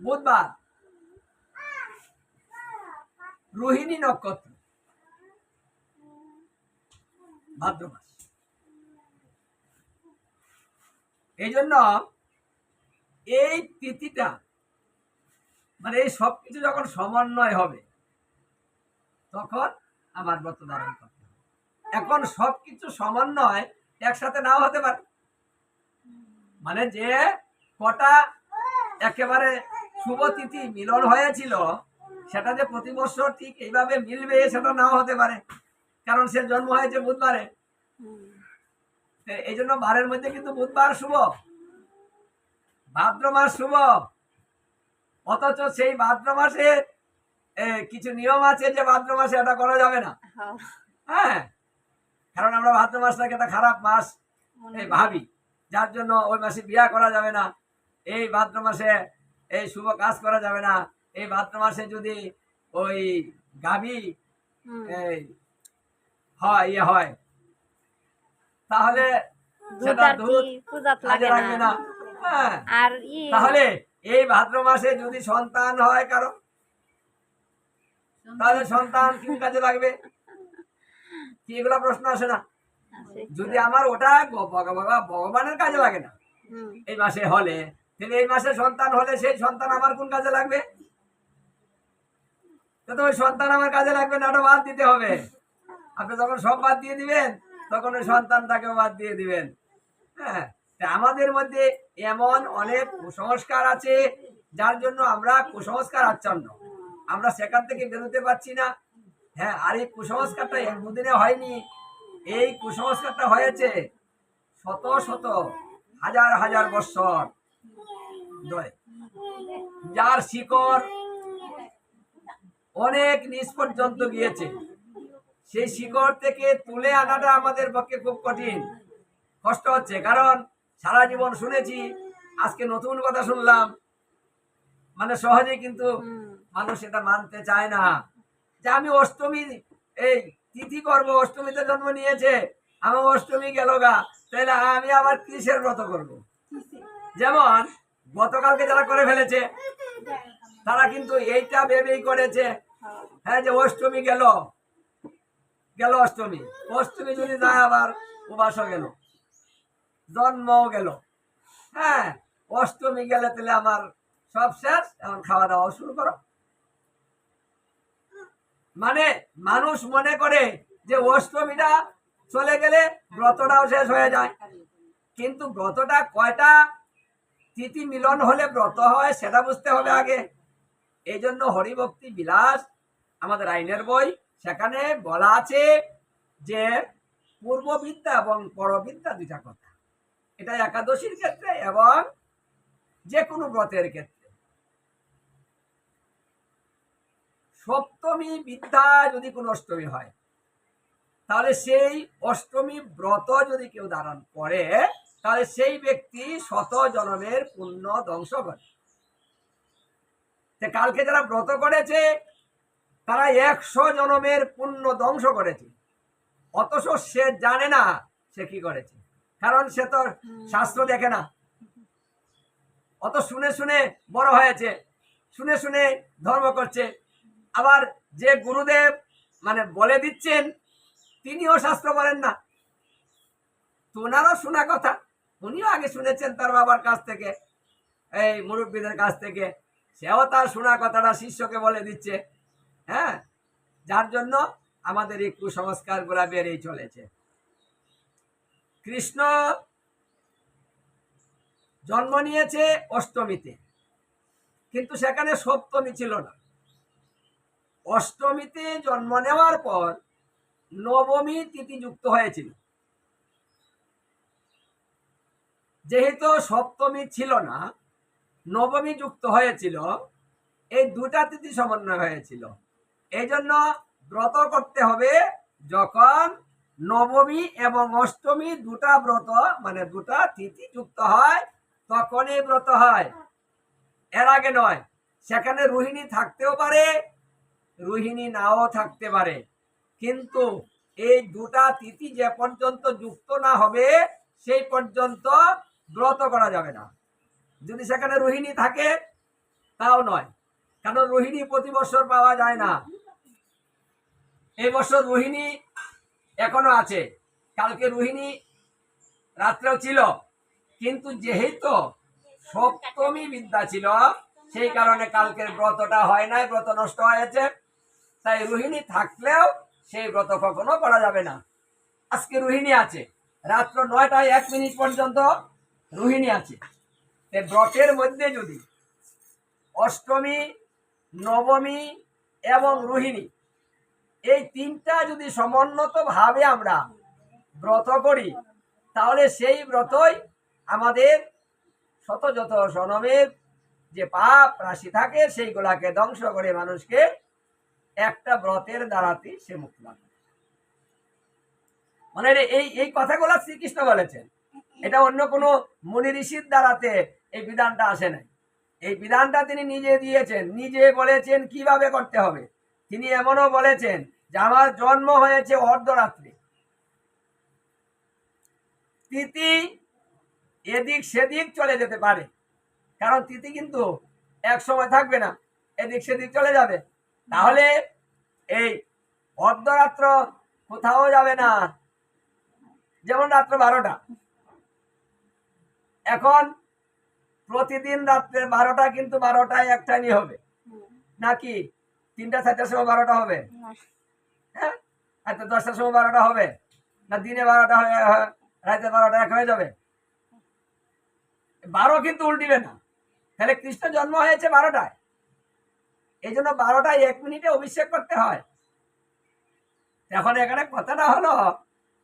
বুধবার রোহিণী নক্ষত্র। ভাদ্র মাস। এই জন্য এই তিথিটা মানে এই সব কিছু যখন সমন্বয় হবে, তখন আমার ব্রত ধারণ করতে এখন সব কিছু সমন্বয় একসাথে নাও হতে পারে। মানে যে কটা একেবারে শুভ তিথি মিলন হয়েছিল সেটা যে প্রতি বছর ঠিক এইভাবে মিলবে সেটা নাও হতে পারে কারণ সে জন্ম হয়েছে বুধবারে। এই জন্য বারের মধ্যে কিন্তু বুধবার শুভ ভাদ্র মাস শুভ। অথচ সেই ভাদ্র মাসে কিছু নিয়ম আছে যে ভাদ্র মাসে এটা করা যাবে না। হ্যাঁ, হ্যাঁ কারণ আমরা ভাদ্র মাসটাকে একটা খারাপ মাস ভাবি যার জন্য ওই মাসে বিয়া করা যাবে না। এই ভাদ্র মাসে এই শুভ কাজ করা যাবে না। এই ভাদ্র মাসে যদি ওই গাভী হয় ইয়ে হয় তাহলে সেটা দুধ কাজে লাগবে না। না। হ্যাঁ। আর তাহলে এই ভাদ্র মাসে যদি সন্তান হয় কারও তাহলে সন্তান কি কাজে লাগবে? কি এগুলা প্রশ্ন আসে না? যদি আমার ওটা ভগবানের কাজে লাগে না এই মাসে হলে তাহলে এই মাসে সন্তান হলে সেই সন্তান আমার কোন কাজে লাগবে? তো ওই সন্তান আমার কাজে লাগবে না, ওটা বাদ দিতে হবে। আপনি যখন সব বাদ দিয়ে দিবেন, তখন ওই সন্তানটাকেও বাদ দিয়ে দিবেন। হ্যাঁ আমাদের মধ্যে এমন অনেক কুসংস্কার আছে, যার জন্য আমরা কুসংস্কার আচ্ছন্ন। আমরা সেখান থেকে বেরোতে পারছি না। হ্যাঁ আর এই কুসংস্কারটা এক দুদিনে হয়নি। এই কুসংস্কারটা হয়েছে শত শত, হাজার হাজার বৎসর। যার শিকড় অনেক নিচ পর্যন্ত গিয়েছে সেই শিকড় থেকে তুলে আনাটা আমাদের পক্ষে খুব কঠিন। কষ্ট হচ্ছে কারণ সারা জীবন শুনেছি আজকে নতুন কথা শুনলাম মানে সহজে কিন্তু মানুষ এটা মানতে চায় না। যে আমি অষ্টমী এই তিথি করব অষ্টমীতে জন্ম নিয়েছে আমার অষ্টমী গেল গা তাহলে আমি আবার কিসের ব্রত করব? যেমন গতকালকে যারা করে ফেলেছে, তারা কিন্তু এইটা ভেবেই করেছে। হ্যাঁ যে অষ্টমী গেল। গেল অষ্টমী। অষ্টমী যদি যায় আবার উপাসও গেল। জন্মও গেল। হ্যাঁ অষ্টমী গেলে তাহলে আমার সব শেষ। এখন খাওয়া দাওয়া শুরু করো। মানে মানুষ মনে করে যে অষ্টমীটা চলে গেলে ব্রতটাও শেষ হয়ে যায়। কিন্তু ব্রতটা কয়টা তিথি মিলন হলে ব্রত হয়, সেটা বুঝতে হবে আগে। এই জন্য হরিভক্তি বিলাস আমাদের আইনের বই। সেখানে বলা আছে যে পূর্ববিদ্যা এবং পরবিদ্যা দুইটা কথা। এটা একাদশীর ক্ষেত্রে এবং যে কোনো ব্রতের ক্ষেত্রে। সপ্তমী বিদ্যা যদি কোনো অষ্টমী হয়, তাহলে সেই অষ্টমী ব্রত যদি কেউ ধারণ করে তাহলে সেই ব্যক্তি শত জনমের পুণ্য ধ্বংস করে। কালকে যারা ব্রত করেছে, তারা একশো জনমের পুণ্য ধ্বংস করেছে। অথচ সে জানে না সে কি করেছে। কারণ সে তো শাস্ত্র দেখে না। অত শুনে শুনে বড় হয়েছে, শুনে শুনে ধর্ম করছে। আবার যে গুরুদেব মানে বলে দিচ্ছেন, তিনিও শাস্ত্র বলেন না। তো ওনারও শোনা কথা। উনিও আগে শুনেছেন তার বাবার কাছ থেকে, এই মুরব্বীদের কাছ থেকে। সেও তার শোনা কথাটা শিষ্যকে বলে দিচ্ছে হ্যাঁ? যার জন্য আমাদের এই কুসংস্কারগুলা বেড়েই চলেছে। কৃষ্ণ জন্ম নিয়েছে অষ্টমীতে, কিন্তু সেখানে সপ্তমী ছিল না। অষ্টমীতে জন্ম নেওয়ার পর নবমী তিথি যুক্ত হয়েছিল। যেহেতু সপ্তমী ছিল না, নবমী যুক্ত হয়েছিল, এই দুটা তিথি সমন্বয় হয়েছিল। এই জন্য ব্রত করতে হবে যখন নবমী এবং অষ্টমী দুটা ব্রত মানে দুটা তিথি যুক্ত হয়, তখনই ব্রত হয়। এর আগে নয়, সেখানে রোহিণী থাকতেও পারে, রোহিণী নাও থাকতে পারে। কিন্তু এই দুটা তিথি যে পর্যন্ত যুক্ত না হবে, সেই পর্যন্ত ব্রত করা যাবে না। যদি সেখানে রোহিণী থাকে, তাও নয়। কারণ রোহিণী প্রতি বছর পাওয়া যায় না? এই বছর রোহিণী এখনও আছে। কালকে রোহিণী রাত্রেও ছিল। কিন্তু যেহেতু সপ্তমী বিদ্যা ছিল, সেই কারণে কালকের ব্রতটা হয় নাই, ব্রত নষ্ট হয়েছে। তাই রোহিণী থাকলেও সেই ব্রত কখনো করা যাবে না। আজকে রোহিণী আছে। রাত্র নয়টায় এক মিনিট পর্যন্ত রোহিণী আছে ব্রতের মধ্যে যদি অষ্টমী, নবমী এবং রোহিণী, এই তিনটা যদি সমন্বত ভাবে আমরা ব্রত করি, তাহলে সেই ব্রতই আমাদের শত যত সনমের যে পাপ রাশি থাকে, সেইগুলাকে ধ্বংস করে মানুষকে একটা ব্রতের দ্বারাতে সে মুক্ত। মানে এই এই কথাগুলো শ্রীকৃষ্ণ বলেছেন এটা অন্য কোনো মুনি ঋষির দ্বারাতে এই বিধানটা আসে নাই। এই বিধানটা তিনি নিজে দিয়েছেন, নিজে বলেছেন কীভাবে করতে হবে। তিনি এমনও বলেছেন যে আমার জন্ম হয়েছে অর্ধরাত্রে। তিথি এদিক সেদিক চলে যেতে পারে, কারণ তিথি কিন্তু এক সময় থাকবে না, এদিক সেদিক চলে যাবে। তাহলে এই অর্ধরাত্র কোথাও যাবে না, যেমন রাত্র বারোটা। এখন প্রতিদিন রাত্রে বারোটা কিন্তু বারোটায় একটাই হবে। নাকি? তিনটা চারটার সময় বারোটা হবে? হ্যাঁ? আর তো দশটার সময় বারোটা হবে? না দিনে বারোটা হয়ে রাতে বারোটা এক হয়ে যাবে? বারো কিন্তু উল্টিবে না। তাহলে কৃষ্ণ জন্ম হয়েছে বারোটায়। এই জন্য বারোটায় এক মিনিটে অভিষেক করতে হয়। এখন এখানে কথাটা হলো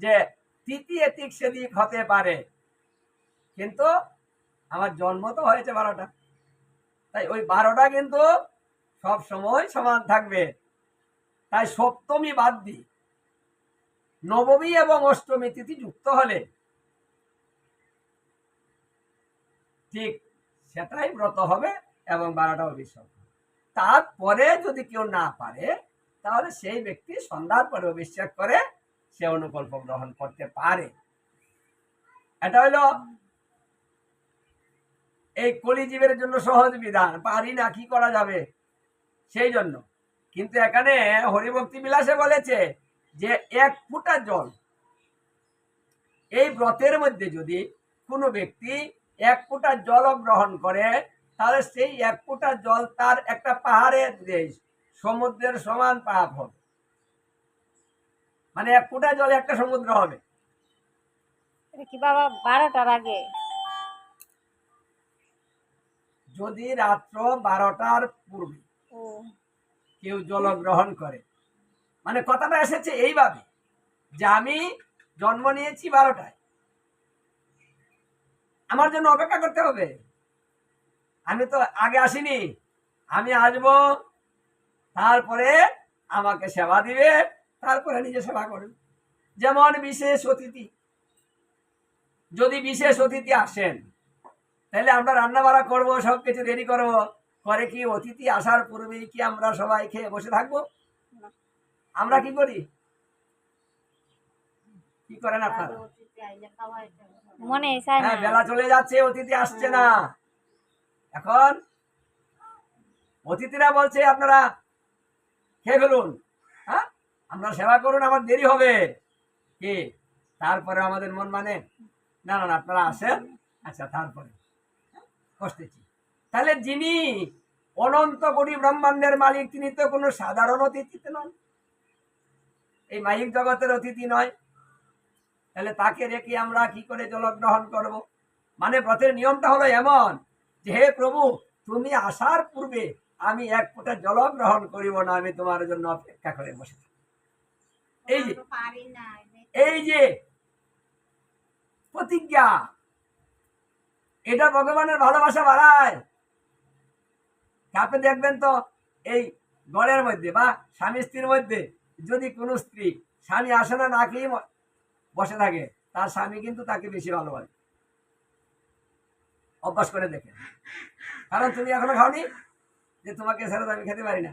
যে এদিক সেদিক হতে পারে। কিন্তু আমার জন্ম তো হয়েছে বারোটা। তাই ওই বারোটা কিন্তু সব সময় সমান থাকবে। তাই সপ্তমী বাদ দিই নবমী এবং অষ্টমী তিথি যুক্ত হলে ঠিক সেটাই ব্রত হবে এবং বারোটা অভিষেক তারপরে যদি কেউ না পারে, তাহলে সেই ব্যক্তি সন্ধ্যার পরে অভিষেক করে সে অনুকল্প গ্রহণ করতে পারে। এটা হলো এই কলিজীবের জন্য সহজ বিধান, পারি না, কি করা যাবে? সেই জন্য। কিন্তু এখানে হরিভক্তি বিলাসে বলেছে যে এক ফুটা জল, এই ব্রতের মধ্যে যদি কোনো ব্যক্তি এক ফুটা জল গ্রহণ করে, তাহলে সেই এক ফুটা জল তার একটা পাহাড়ের দেশ, সমুদ্রের সমান পাপ হবে। মানে এক ফুটা জল একটা সমুদ্র হবে। কি বাবা বারোটার আগে? যদি রাত্র বারোটার পূর্বে কেউ জল গ্রহণ করে। মানে কথাটা এসেছে এইভাবে যে আমি জন্ম নিয়েছি বারোটায়। আমার জন্য অপেক্ষা করতে হবে। আমি তো আগে আসিনি। আমি আসব তারপরে আমাকে সেবা দিবে তারপরে নিজে সেবা করবে। যেমন বিশেষ অতিথি। যদি বিশেষ অতিথি আসেন তাহলে আমরা রান্না বাড়া করব সব কিছু রেডি করব। করে কি অতিথি আসার পূর্বেই কি আমরা সবাই খেয়ে বসে থাকব? আমরা কি করি? কি করেন আপনারা? মনে না। হ্যাঁ বেলা চলে যাচ্ছে অতিথি আসছে না। এখন অতিথিরা বলছে আপনারা খেয়ে ফেলুন হ্যাঁ? আমরা সেবা করুন আমার দেরি হবে। কি? তারপরে আমাদের মন মানে না না না, আপনারা আসেন। আচ্ছা তারপরে। বসতেছি। তাহলে যিনি অনন্ত কোটি ব্রহ্মাণ্ডের মালিক তিনি তো কোনো সাধারণ অতিথিতে নন। এই মাইক জগতের অতিথি নয়। তাহলে তাকে রেখে আমরা কি করে জলগ্রহণ করব? মানে ব্রতের নিয়মটা হলো এমন যে হে প্রভু তুমি আসার পূর্বে আমি এক ফোঁটা জল গ্রহণ করিব না আমি তোমার জন্য অপেক্ষা করে বসে এই যে এই যে প্রতিজ্ঞা এটা ভগবানের ভালোবাসা বাড়ায় আপনি দেখবেন তো, এই গড়ের মধ্যে বা স্বামী স্ত্রীর মধ্যে যদি কোনো স্ত্রী স্বামী আসে না খেয়ে বসে থাকে, তার স্বামী কিন্তু তাকে বেশি ভালোবাসে। অভ্যাস করে দেখে কারণ তুমি এখনও খাওনি? যে তোমাকে ছাড়া আমি খেতে পারি না।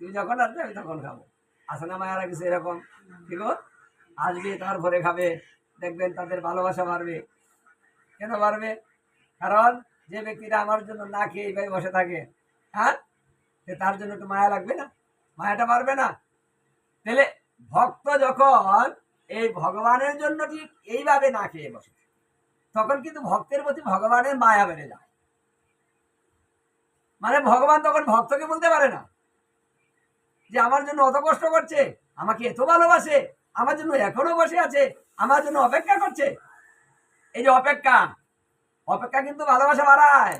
তুমি যখন আসবে, আমি তখন খাব। আসে না মায়েরা কিছু এরকম? ঠিক? আসবে, তারপরে খাবে। দেখবেন তাদের ভালোবাসা বাড়বে। কেন বাড়বে? কারণ যে ব্যক্তিটা আমার জন্য না খেয়ে এইভাবে বসে থাকে হ্যাঁ? তার জন্য একটু মায়া লাগবে না? মায়াটা পারবে না? তাহলে ভক্ত যখন এই ভগবানের জন্য ঠিক এইভাবে না খেয়ে বসে তখন কিন্তু ভক্তের প্রতি ভগবানের মায়া বেড়ে যায়। মানে ভগবান তখন ভক্তকে বলতে পারে না যে, আমার জন্য অত কষ্ট করছে, আমাকে এত ভালোবাসে, আমার জন্য এখনও বসে আছে, আমার জন্য অপেক্ষা করছে। এই যে অপেক্ষা অপেক্ষা কিন্তু ভালোবাসা বাড়ায়।